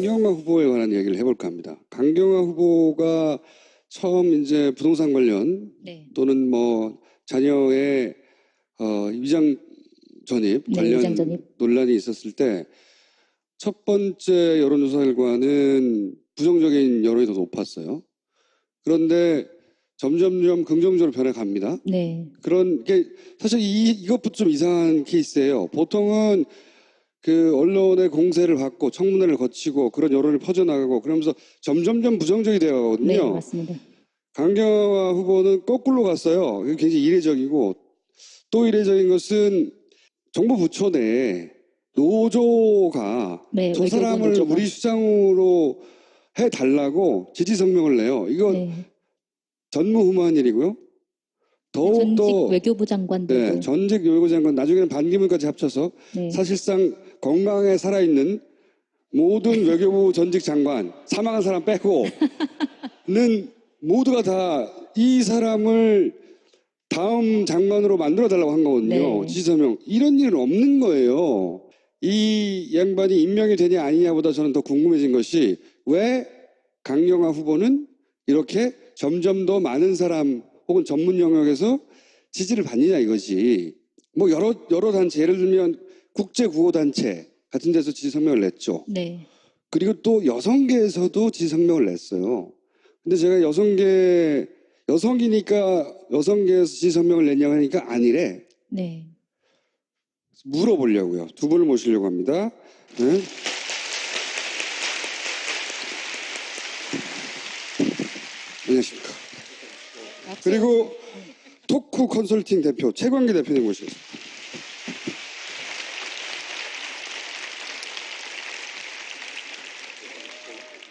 강경화 후보에 관한 얘기를 해볼까 합니다. 강경화 후보가 처음 이제 부동산 관련 네. 또는 뭐 자녀의 어, 위장 전입 네, 관련 위장 전입. 논란이 있었을 때 첫 번째 여론조사 결과는 부정적인 여론이 더 높았어요. 그런데 점점점 긍정적으로 변해갑니다. 네. 그런 게 사실 이 이것부터 좀 이상한 케이스예요. 보통은 그 언론의 공세를 받고 청문회를 거치고 그런 여론이 퍼져나가고 그러면서 점점점 부정적이 네, 되어가거든요. 맞습니다. 강경화 후보는 거꾸로 갔어요. 굉장히 이례적이고 또 이례적인 것은 정부 부처 내에 노조가 네, 저 사람을 노조가. 우리 수장으로 해 달라고 지지 성명을 내요. 이거 네. 전무후무한 일이고요. 전직 더욱더 외교부 장관들도 네, 전직 외교부 장관 나중에는 반기문까지 합쳐서 네. 사실상 건강에 살아있는 모든 외교부 전직 장관 사망한 사람 빼고는 모두가 다 이 사람을 다음 장관으로 만들어 달라고 한 거거든요. 네. 지지서명 이런 일은 없는 거예요. 이 양반이 임명이 되냐 아니냐보다 저는 더 궁금해진 것이 왜 강경화 후보는 이렇게 점점 더 많은 사람 혹은 전문 영역에서 지지를 받느냐 이거지. 뭐 여러 여러 단체 예를 들면 국제 구호 단체 같은 데서 지지 성명을 냈죠. 네. 그리고 또 여성계에서도 지지 성명을 냈어요. 근데 제가 여성계 여성이니까 여성계에서 지지 성명을 냈냐고 하니까 아니래. 네. 물어보려고요. 두 분을 모시려고 합니다. 네. 안녕하십니까. 그리고 토크 컨설팅 대표 최광기 대표님 모시겠습니다.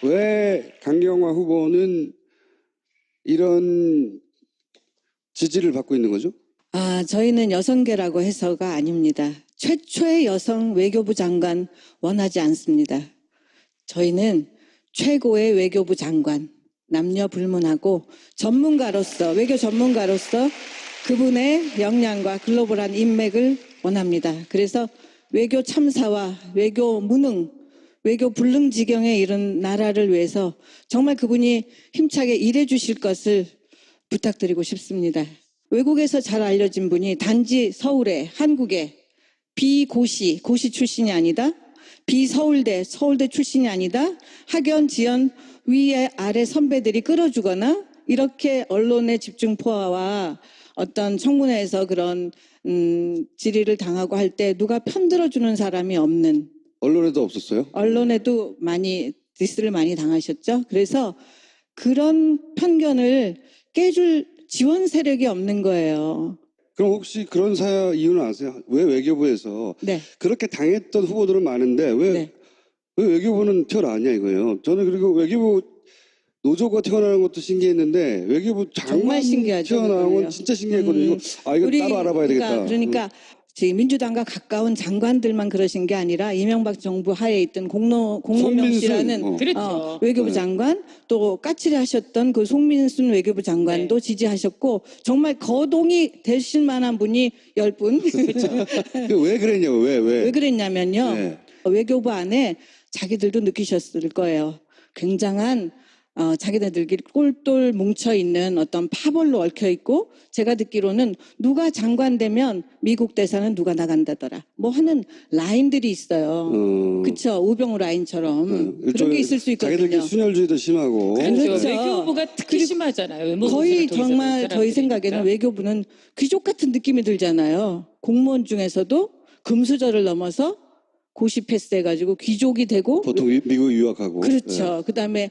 왜 강경화 후보는 이런 지지를 받고 있는 거죠? 아, 저희는 여성계라고 해서가 아닙니다. 최초의 여성 외교부 장관 원하지 않습니다. 저희는 최고의 외교부 장관, 남녀 불문하고 전문가로서, 외교 전문가로서 그분의 역량과 글로벌한 인맥을 원합니다. 그래서 외교 참사와 외교 무능, 외교 불능지경에 이른 나라를 위해서 정말 그분이 힘차게 일해 주실 것을 부탁드리고 싶습니다. 외국에서 잘 알려진 분이 단지 서울에 한국에 비고시 고시 출신이 아니다. 비서울대 서울대 출신이 아니다. 학연 지연 위에 아래 선배들이 끌어주거나 이렇게 언론의 집중 포화와 어떤 청문회에서 그런 음, 질의를 당하고 할 때 누가 편들어주는 사람이 없는 언론에도 없었어요? 언론에도 많이 디스를 많이 당하셨죠. 그래서 그런 편견을 깨줄 지원 세력이 없는 거예요. 그럼 혹시 그런 사 이유는 아세요? 왜 외교부에서 네. 그렇게 당했던 후보들은 많은데 왜, 네. 왜 외교부는 태어나냐 이거예요. 저는 그리고 외교부 노조가 태어나는 것도 신기했는데 외교부 장관 정말 신기하죠, 태어나는 건 그거는요. 진짜 신기했거든요. 음, 이거 아 이거 따로 알아봐야 되겠다. 그러니까, 그러니까 저희 민주당과 가까운 장관들만 그러신 게 아니라 이명박 정부 하에 있던 공로 손민수, 씨라는 어. 그렇죠. 어, 외교부 네. 장관 또 까칠해 하셨던 그 송민순 외교부 장관도 네. 지지하셨고 정말 거동이 되실 만한 분이 열 분. 그왜 그랬냐고 왜 왜? 왜 그랬냐면요. 네. 외교부 안에 자기들도 느끼셨을 거예요. 굉장한 어, 자기네들끼리 똘똘 뭉쳐 있는 어떤 파벌로 얽혀 있고 제가 듣기로는 누가 장관 되면 미국 대사는 누가 나간다더라. 뭐 하는 라인들이 있어요. 어, 그쵸 우병우 라인처럼 어, 그런 게 있을 수 있거든요. 자기들끼리 순혈주의도 심하고. 그렇죠. 그렇죠. 외교부가 특히 심하잖아요. 거의 정말 저희 생각에는. 외교부는 귀족 같은 느낌이 들잖아요. 공무원 중에서도 금수저를 넘어서 고시 패스해가지고 귀족이 되고 보통 유- 미국 유학하고. 그렇죠. 그다음에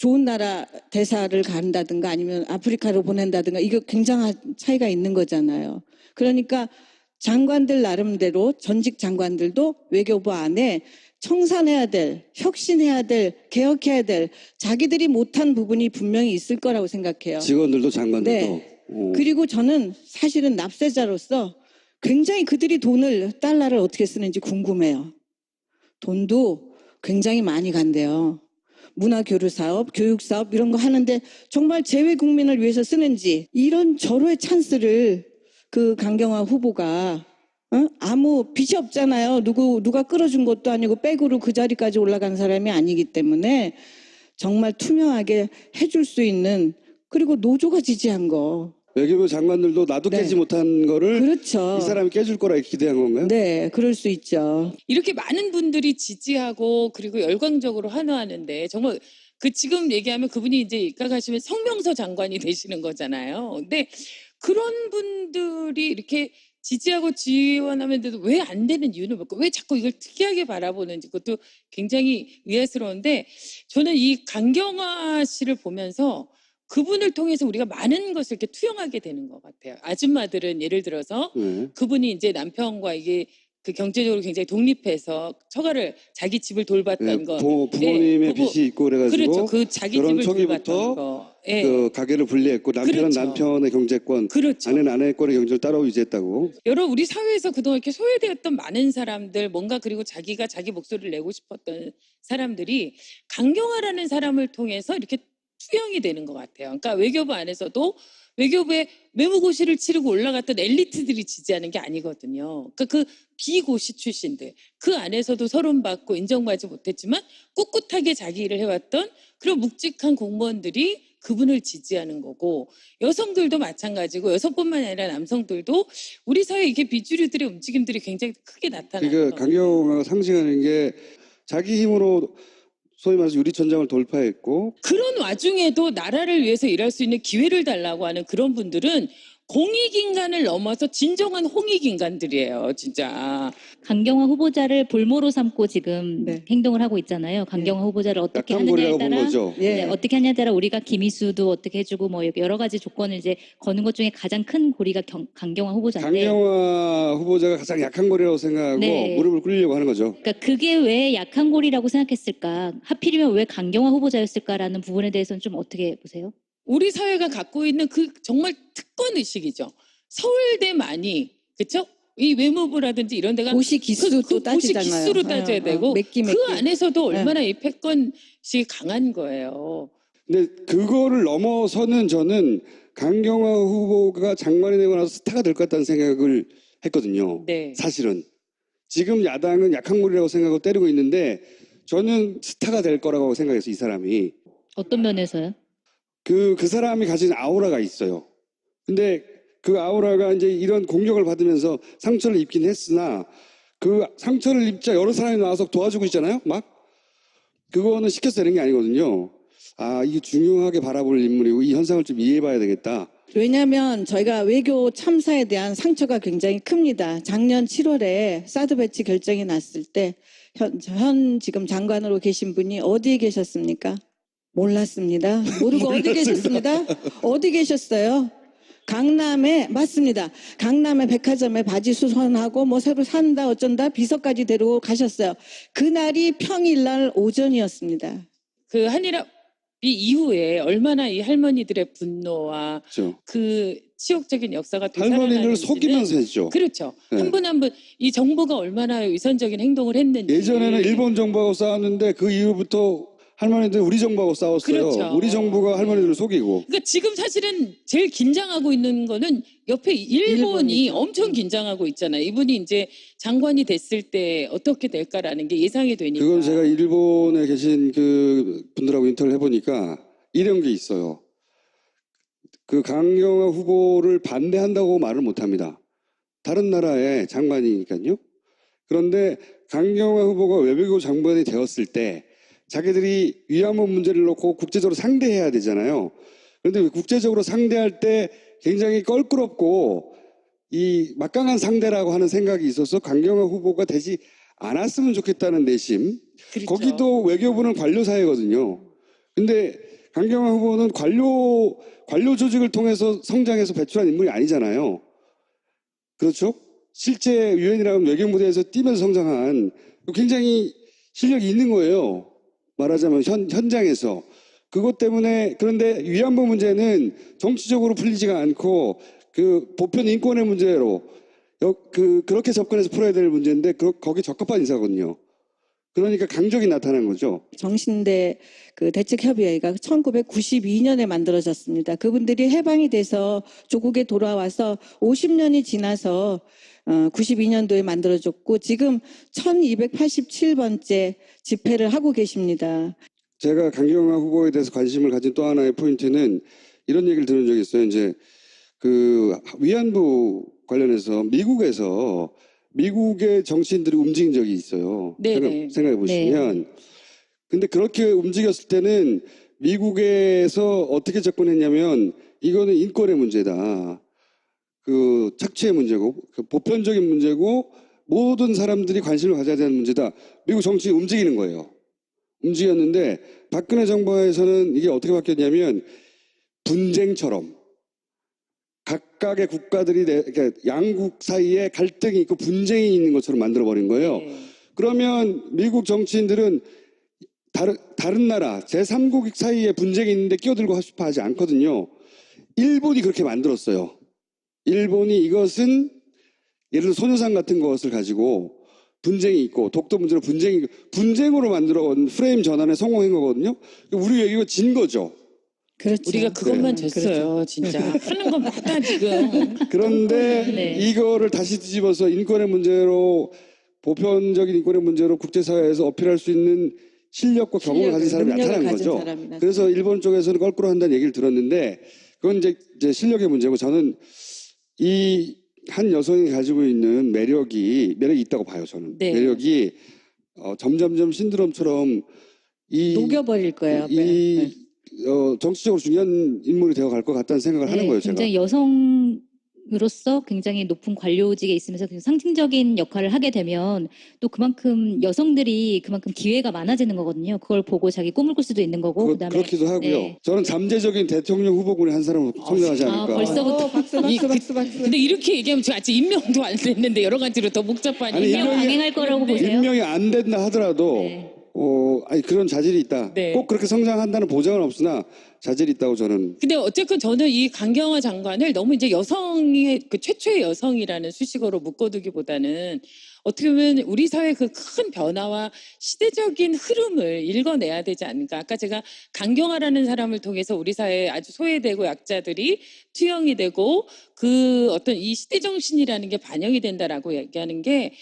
좋은 나라 대사를 간다든가 아니면 아프리카로 보낸다든가 이거 굉장한 차이가 있는 거잖아요. 그러니까 장관들 나름대로 전직 장관들도 외교부 안에 청산해야 될, 혁신해야 될, 개혁해야 될 자기들이 못한 부분이 분명히 있을 거라고 생각해요. 네. 직원들도 장관들도. 네. 어. 그리고 저는 사실은 납세자로서 굉장히 그들이 돈을 달러를 어떻게 쓰는지 궁금해요. 돈도 굉장히 많이 간대요. 문화 교류 사업, 교육 사업 이런 거 하는데 정말 재외 국민을 위해서 쓰는지 이런 절호의 찬스를 그 강경화 후보가 어? 아무 빚이 없잖아요. 누구 누가 끌어준 것도 아니고 백으로 그 자리까지 올라간 사람이 아니기 때문에 정말 투명하게 해줄 수 있는 그리고 노조가 지지한 거 외교부 장관들도 나도 네. 깨지 못한 거를 그렇죠. 이 사람이 깨줄 거라 기대한 건가요? 네, 그럴 수 있죠. 이렇게 많은 분들이 지지하고 그리고 열광적으로 환호하는데 정말 그 지금 얘기하면 그분이 이제 입각하시면 성명서 장관이 되시는 거잖아요. 근데 그런 분들이 이렇게 지지하고 지원하면서도 왜 안 되는 이유는 뭘까? 왜 자꾸 이걸 특이하게 바라보는지 그것도 굉장히 의아스러운데 저는 이 강경화 씨를 보면서 그분을 통해서 우리가 많은 것을 이렇게 투영하게 되는 것 같아요. 아줌마들은 예를 들어서 네. 그분이 이제 남편과 이게 그 경제적으로 굉장히 독립해서 처가를 자기 집을 돌봤던 네, 거. 부, 부모님의 예, 부부- 빚이 있고 그래가지고 그렇죠. 그 자기 집을 초기부터 거. 예. 그 가게를 분리했고 남편은 그렇죠. 남편의 경제권, 그렇죠. 아내는 아내의 권의 경제를 따로 유지했다고. 여러 우리 사회에서 그동안 이렇게 소외되었던 많은 사람들, 뭔가 그리고 자기가 자기 목소리를 내고 싶었던 사람들이 강경화라는 사람을 통해서 이렇게 투영이 되는 것 같아요. 그러니까 외교부 안에서도 외교부에 외무고시를 치르고 올라갔던 엘리트들이 지지하는 게 아니거든요. 그러니까 그 비고시 출신들 그 안에서도 서론받고 인정받지 못했지만 꿋꿋하게 자기 일을 해왔던 그런 묵직한 공무원들이 그분을 지지하는 거고 여성들도 마찬가지고 여성뿐만 아니라 남성들도 우리 사회 이게 비주류들의 움직임들이 굉장히 크게 나타나는 그러니까 거예요. 강경화가 상징하는 게 자기 힘으로 소위 말해서 유리천장을 돌파했고 그런 와중에도 나라를 위해서 일할 수 있는 기회를 달라고 하는 그런 분들은 공익인간을 넘어서 진정한 홍익인간들이에요, 진짜. 강경화 후보자를 볼모로 삼고 지금 네. 행동을 하고 있잖아요. 강경화 후보자를 어떻게 약한 하느냐에 고리라고 본 따라 거죠. 예. 네, 어떻게 하냐에 따라 우리가 김희수도 어떻게 해주고 뭐 여러 가지 조건을 이제 거는 것 중에 가장 큰 고리가 경- 강경화 후보자인데 강경화 후보자가 가장 약한 고리라고 생각하고 네. 무릎을 꿇으려고 하는 거죠. 그러니까 그게 왜 약한 고리라고 생각했을까? 하필이면 왜 강경화 후보자였을까라는 부분에 대해서는 좀 어떻게 보세요? 우리 사회가 갖고 있는 그 정말 특권 의식이죠. 서울대만이 그쵸? 이 외무부라든지 이런 데가 고시 기수도 그, 그 고시 따지잖아요. 기수로 따져야 어, 어, 되고 몇 기, 몇그 기. 안에서도 얼마나 이 패권이 강한 거예요. 근데 그거를 넘어서는 저는 강경화 후보가 장관이 되고 나서 스타가 될 것 같다는 생각을 했거든요. 네. 사실은 지금 야당은 약한 고리라고 생각하고 때리고 있는데 저는 스타가 될 거라고 생각했어요. 이 사람이 어떤 면에서요? 그 그 사람이 가진 아우라가 있어요. 근데 그 아우라가 이제 이런 공격을 받으면서 상처를 입긴 했으나 그 상처를 입자 여러 사람이 나와서 도와주고 있잖아요. 막 그거는 시켜서 되는 게 아니거든요. 아 이게 중요하게 바라볼 인물이고 이 현상을 좀 이해해 봐야 되겠다. 왜냐하면 저희가 외교 참사에 대한 상처가 굉장히 큽니다. 작년 7월에 사드 배치 결정이 났을 때 현, 현 지금 장관으로 계신 분이 어디에 계셨습니까? 몰랐습니다. 모르고 어디 계셨습니다? 어디 계셨어요? 강남에 맞습니다. 강남에 백화점에 바지 수선하고 뭐 새로 산다 어쩐다 비서까지 데리고 가셨어요. 그날이 평일날 오전이었습니다. 그 한일합 이 이후에 얼마나 이 할머니들의 분노와 그렇죠. 그 치욕적인 역사가 할머니를 속이면서 했죠. 그렇죠. 네. 한분 한 분 이 정부가 얼마나 위선적인 행동을 했는지 예전에는 일본 정부하고 싸웠는데 그 이후부터 할머니들 우리 정부하고 싸웠어요. 그렇죠. 우리 정부가 할머니들을 속이고. 그러니까 지금 사실은 제일 긴장하고 있는 거는 옆에 일본이 일본이죠. 엄청 긴장하고 있잖아요. 이분이 이제 장관이 됐을 때 어떻게 될까라는 게 예상이 되니까. 그건 제가 일본에 계신 그 분들하고 인터뷰를 해보니까 이런 게 있어요. 그 강경화 후보를 반대한다고 말을 못합니다. 다른 나라의 장관이니까요. 그런데 강경화 후보가 외교부 장관이 되었을 때 자기들이 위안부 문제를 놓고 국제적으로 상대해야 되잖아요. 그런데 국제적으로 상대할 때 굉장히 껄끄럽고 이 막강한 상대라고 하는 생각이 있어서 강경화 후보가 되지 않았으면 좋겠다는 내심. 그렇죠. 거기도 외교부는 관료 사회거든요. 근데 강경화 후보는 관료 관료 조직을 통해서 성장해서 배출한 인물이 아니잖아요. 그렇죠? 실제 유엔이라는 외교 무대에서 뛰면서 성장한 굉장히 실력이 있는 거예요. 말하자면 현, 현장에서. 그것 때문에 그런데 위안부 문제는 정치적으로 풀리지가 않고 그 보편 인권의 문제로 여- 그 그렇게 접근해서 풀어야 될 문제인데 그, 거기 적합한 인사거든요. 그러니까 강적이 나타난 거죠. 정신대 그 대책협의회가 1992년에 만들어졌습니다. 그분들이 해방이 돼서 조국에 돌아와서 50년이 지나서 92년도에 만들어졌고 지금 1287번째 집회를 하고 계십니다. 제가 강경화 후보에 대해서 관심을 가진 또 하나의 포인트는 이런 얘기를 들은 적이 있어요. 이제 그 위안부 관련해서 미국에서 미국의 정치인들이 움직인 적이 있어요. 네, 생각, 네. 생각 해 보시면. 근데 그렇게 움직였을 때는 미국에서 어떻게 접근했냐면 이거는 인권의 문제다. 그 착취의 문제고 그 보편적인 문제고 모든 사람들이 관심을 가져야 되는 문제다. 미국 정치인이 움직이는 거예요. 움직였는데 박근혜 정부에서는 이게 어떻게 바뀌었냐면 분쟁처럼 각각의 국가들이 내- 그러니까 양국 사이에 갈등이 있고 분쟁이 있는 것처럼 만들어 버린 거예요. 네. 그러면 미국 정치인들은 다른, 다른 나라 제3국익 사이에 분쟁이 있는데 끼어들고 싶어 하지 않거든요. 일본이 그렇게 만들었어요. 일본이 이것은 예를 들어 소녀상 같은 것을 가지고 분쟁이 있고 독도 문제로 분쟁이 있고 분쟁으로 만들어 온 프레임 전환에 성공한 거거든요. 우리 외교가 진 거죠. 그렇죠. 우리가 그것만 네, 졌어요, 진짜. 하는 건마다 지금. 그런데 네. 이거를 다시 뒤집어서 인권의 문제로 보편적인 인권의 문제로 국제사회에서 어필할 수 있는 실력과 경험을 가진 사람이 나타난 가진 거죠. 사람이 그래서 일본 쪽에서는 껄끄러 한다는 얘기를 들었는데 그건 이제, 이제 실력의 문제고 저는 이 한 여성이 가지고 있는 매력이 매력이 있다고 봐요. 저는 네. 매력이 어, 점점점 신드롬처럼 이 녹여버릴 거예요. 네. 이 어, 정치적으로 중요한 인물이 되어 갈 것 같다는 생각을 하는 네, 거예요. 제가. 굉장히 여성 으로서 굉장히 높은 관료직에 있으면서 상징적인 역할을 하게 되면 또 그만큼 여성들이 그만큼 기회가 많아지는 거거든요. 그걸 보고 자기 꿈을 꿀 수도 있는 거고 그거- 그다음에 그렇기도 하고요. 네. 저는 잠재적인 대통령 후보군의 한 사람으로 성장하지 아, 않을까. 벌써부터 어, 박수 이- 박수 박수 박수. 근데 이렇게 얘기하면 지금 아직 임명도 안 됐는데 여러 가지로 더 복잡하니. 아니, 임명 강행할 거라고 보세요? 임명이 안 된다 하더라도 네. 어, 아니 그런 자질이 있다. 네. 꼭 그렇게 성장한다는 보장은 없으나 자질이 있다고 저는 근데 어쨌든 저는 이 강경화 장관을 너무 이제 여성의 그 최초의 여성이라는 수식어로 묶어두기보다는 어떻게 보면 우리 사회 그 큰 변화와 시대적인 흐름을 읽어내야 되지 않을까. 아까 제가 강경화라는 사람을 통해서 우리 사회에 아주 소외되고 약자들이 투영이 되고 그 어떤 이 시대 정신이라는 게 반영이 된다라고 얘기하는 게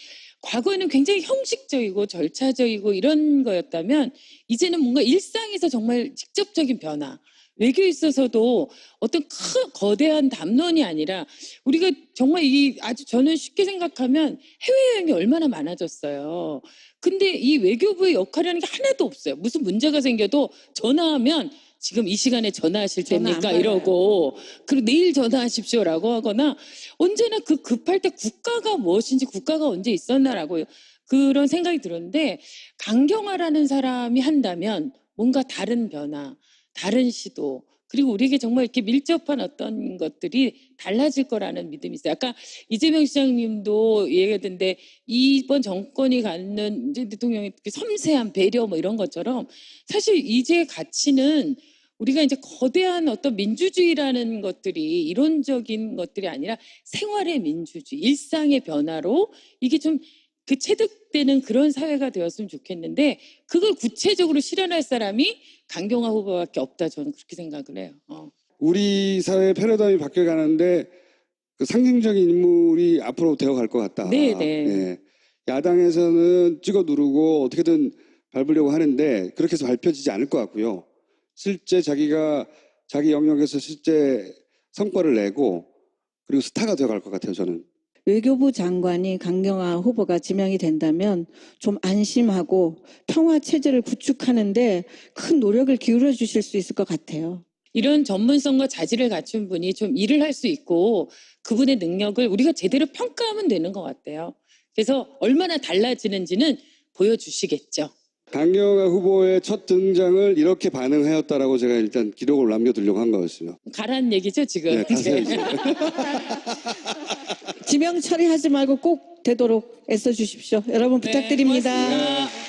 과거에는 굉장히 형식적이고 절차적이고 이런 거였다면 이제는 뭔가 일상에서 정말 직접적인 변화, 외교에 있어서도 어떤 큰 거대한 담론이 아니라 우리가 정말 이 아주 저는 쉽게 생각하면 해외여행이 얼마나 많아졌어요. 근데 이 외교부의 역할이라는 게 하나도 없어요. 무슨 문제가 생겨도 전화하면 지금 이 시간에 전화하실 전화 안 때입니까? 받아요. 이러고 그리고 내일 전화하십시오라고 하거나 언제나 그 급할 때 국가가 무엇인지 국가가 언제 있었나라고 그런 생각이 들었는데 강경화라는 사람이 한다면 뭔가 다른 변화, 다른 시도 그리고 우리에게 정말 이렇게 밀접한 어떤 것들이 달라질 거라는 믿음이 있어요. 아까 이재명 시장님도 얘기했는데 이번 정권이 갖는 이제 대통령의 그 섬세한 배려 뭐 이런 것처럼 사실 이제 가치는 우리가 이제 거대한 어떤 민주주의라는 것들이 이론적인 것들이 아니라 생활의 민주주의, 일상의 변화로 이게 좀 그 체득되는 그런 사회가 되었으면 좋겠는데 그걸 구체적으로 실현할 사람이 강경화 후보밖에 없다 저는 그렇게 생각을 해요. 어. 우리 사회 패러다임이 바뀌어 가는데 그 상징적인 인물이 앞으로 되어갈 것 같다. 네, 네. 예. 야당에서는 찍어 누르고 어떻게든 밟으려고 하는데 그렇게 해서 밟혀지지 않을 것 같고요. 실제 자기가 자기 영역에서 실제 성과를 내고 그리고 스타가 되어갈 것 같아요. 저는. 외교부 장관이 강경화 후보가 지명이 된다면 좀 안심하고 평화 체제를 구축하는데 큰 노력을 기울여 주실 수 있을 것 같아요. 이런 전문성과 자질을 갖춘 분이 좀 일을 할 수 있고 그분의 능력을 우리가 제대로 평가하면 되는 것 같아요. 그래서 얼마나 달라지는지는 보여주시겠죠. 강경화 후보의 첫 등장을 이렇게 반응하였다라고 제가 일단 기록을 남겨두려고 한 거였어요. 가란 얘기죠 지금. 네, 가세요. 지명 처리하지 말고 꼭 되도록 애써 주십시오. 여러분 네, 부탁드립니다. 고맙습니다.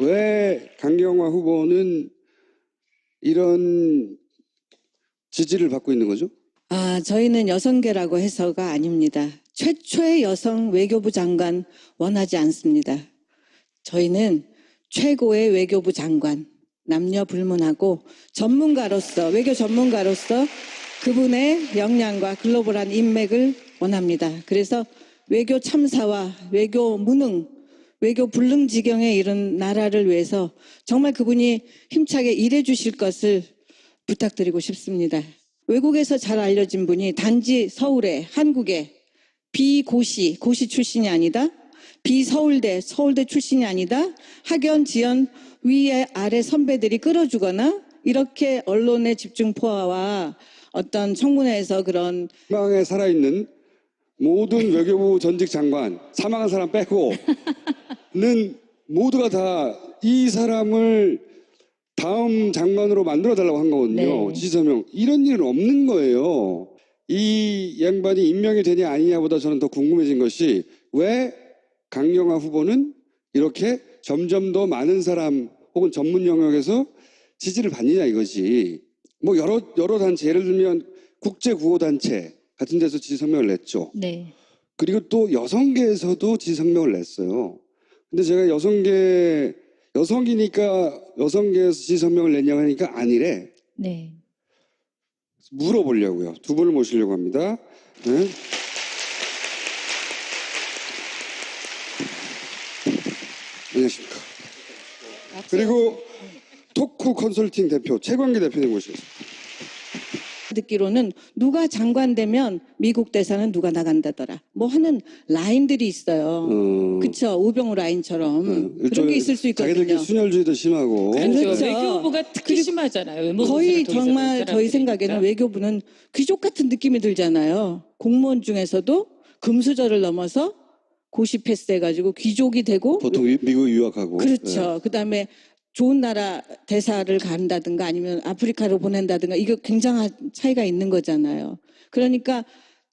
왜 강경화 후보는 이런 지지를 받고 있는 거죠? 아, 저희는 여성계라고 해서가 아닙니다. 최초의 여성 외교부 장관 원하지 않습니다. 저희는 최고의 외교부 장관 남녀 불문하고 전문가로서 외교 전문가로서 그분의 역량과 글로벌한 인맥을 원합니다. 그래서 외교 참사와 외교 무능, 외교 불능 지경에 이른 나라를 위해서 정말 그분이 힘차게 일해 주실 것을 부탁드리고 싶습니다. 외국에서 잘 알려진 분이 단지 서울에 한국에 비고시 고시 출신이 아니다. 비서울대 서울대 출신이 아니다. 학연 지연 위에 아래 선배들이 끌어주거나 이렇게 언론의 집중 포화와 어떤 청문회에서 그런 희망에 살아있는 모든 외교부 전직 장관 사망한 사람 빼고는 모두가 다 이 사람을 다음 장관으로 만들어 달라고 한 거거든요. 네. 지지서명 이런 일은 없는 거예요. 이 양반이 임명이 되냐 아니냐보다 저는 더 궁금해진 것이 왜 강경화 후보는 이렇게 점점 더 많은 사람 혹은 전문 영역에서 지지를 받느냐 이거지. 뭐 여러 여러 단체 예를 들면 국제 구호 단체 같은 데서 지지 성명을 냈죠. 네. 그리고 또 여성계에서도 지지 성명을 냈어요. 근데 제가 여성계 여성이니까 여성계에서 지지 성명을 냈냐고 하니까 아니래. 네. 물어보려고요. 두 분을 모시려고 합니다. 네. 안녕하십니까. 그리고 토크 컨설팅 대표 최광기 대표님 모시겠습니다. 듣기로는 누가 장관 되면 미국 대사는 누가 나간다더라. 뭐 하는 라인들이 있어요. 어, 그쵸 우병우 라인처럼 어, 그런 게 있을 수 있거든요. 자기들끼리 순혈주의도 심하고 그렇죠. 그렇죠. 외교부가 특히 심하잖아요. 거의 정말 이 저희 사람들이 생각에는. 외교부는 귀족 같은 느낌이 들잖아요. 공무원 중에서도 금수저를 넘어서 고시 패스해가지고 귀족이 되고 보통 미- 미국 유학하고 그렇죠. 그다음에 좋은 나라 대사를 간다든가 아니면 아프리카로 보낸다든가 이거 굉장한 차이가 있는 거잖아요. 그러니까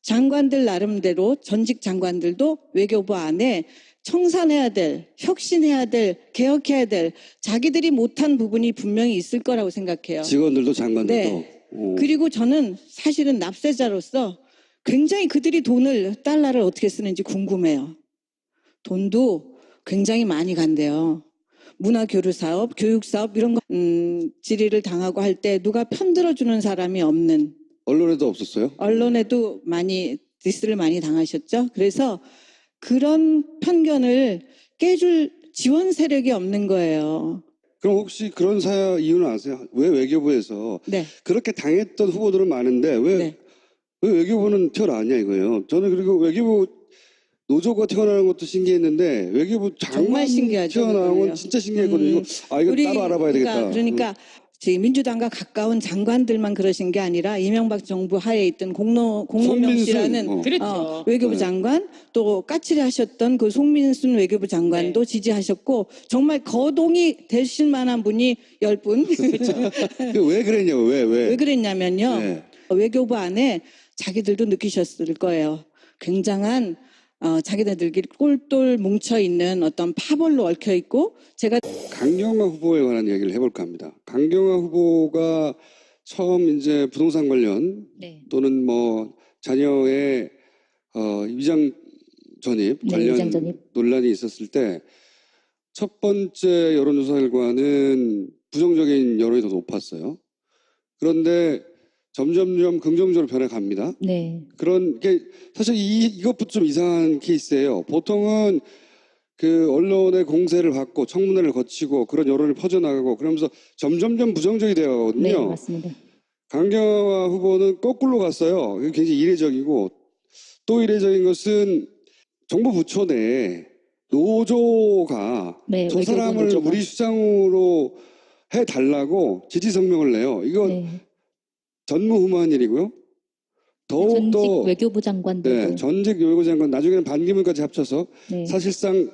장관들 나름대로 전직 장관들도 외교부 안에 청산해야 될, 혁신해야 될, 개혁해야 될 자기들이 못한 부분이 분명히 있을 거라고 생각해요. 직원들도 장관들도 네. 어. 그리고 저는 사실은 납세자로서 굉장히 그들이 돈을 달러를 어떻게 쓰는지 궁금해요. 돈도 굉장히 많이 간대요. 문화 교류 사업, 교육 사업 이런 거 음, 질의를 당하고 할 때 누가 편들어 주는 사람이 없는 언론에도 없었어요. 언론에도 많이 디스를 많이 당하셨죠. 그래서 그런 편견을 깨줄 지원 세력이 없는 거예요. 그럼 혹시 그런 사 이유는 아세요? 왜 외교부에서 네, 그렇게 당했던 후보들은 많은데 왜, 네. 왜 외교부는 튀어나왔냐 이거예요. 저는 그리고 외교부 노조가 튀어나오는 것도 신기했는데 외교부 장관 정말 신기하죠, 튀어나온 그거요. 건 진짜 신기했거든요. 음, 이거 아 이거 따로 알아봐야 되겠다. 그러니까, 그러니까 저희 민주당과 가까운 장관들만 그러신 게 아니라 이명박 정부 하에 있던 공로 공로명 씨라는 어. 그렇죠. 어, 외교부 네. 장관 또 까칠해 하셨던 그 송민순 외교부 장관도 네. 지지하셨고 정말 거동이 되실 만한 분이 열 분. 그왜 그랬냐고 왜 왜? 왜 그랬냐면요. 네. 외교부 안에 자기들도 느끼셨을 거예요. 굉장한 어, 자기네들끼리 똘똘 뭉쳐 있는 어떤 파벌로 얽혀 있고 제가 강경화 후보에 관한 얘기를 해볼까 합니다. 강경화 후보가 처음 이제 부동산 관련 네. 또는 뭐 자녀의 어, 위장 전입 네, 관련 위장 전입. 논란이 있었을 때 첫 번째 여론조사 결과는 부정적인 여론이 더 높았어요. 그런데 점점점 긍정적으로 변해갑니다. 네. 그런 게 사실 이 이것부터 좀 이상한 케이스예요. 보통은 그 언론의 공세를 받고 청문회를 거치고 그런 여론이 퍼져나가고 그러면서 점점점 부정적이 네, 되어가거든요. 맞습니다. 강경화 후보는 거꾸로 갔어요. 이게 굉장히 이례적이고 또 이례적인 것은 정부 부처 내에 노조가 네, 저 사람을 노조가. 우리 수장으로 해 달라고 지지 성명을 내요. 이거 네. 전무후무한 일이고요. 전직 더욱더 외교부 장관들도 네, 전직 외교부 장관 나중에는 반기문까지 합쳐서 네. 사실상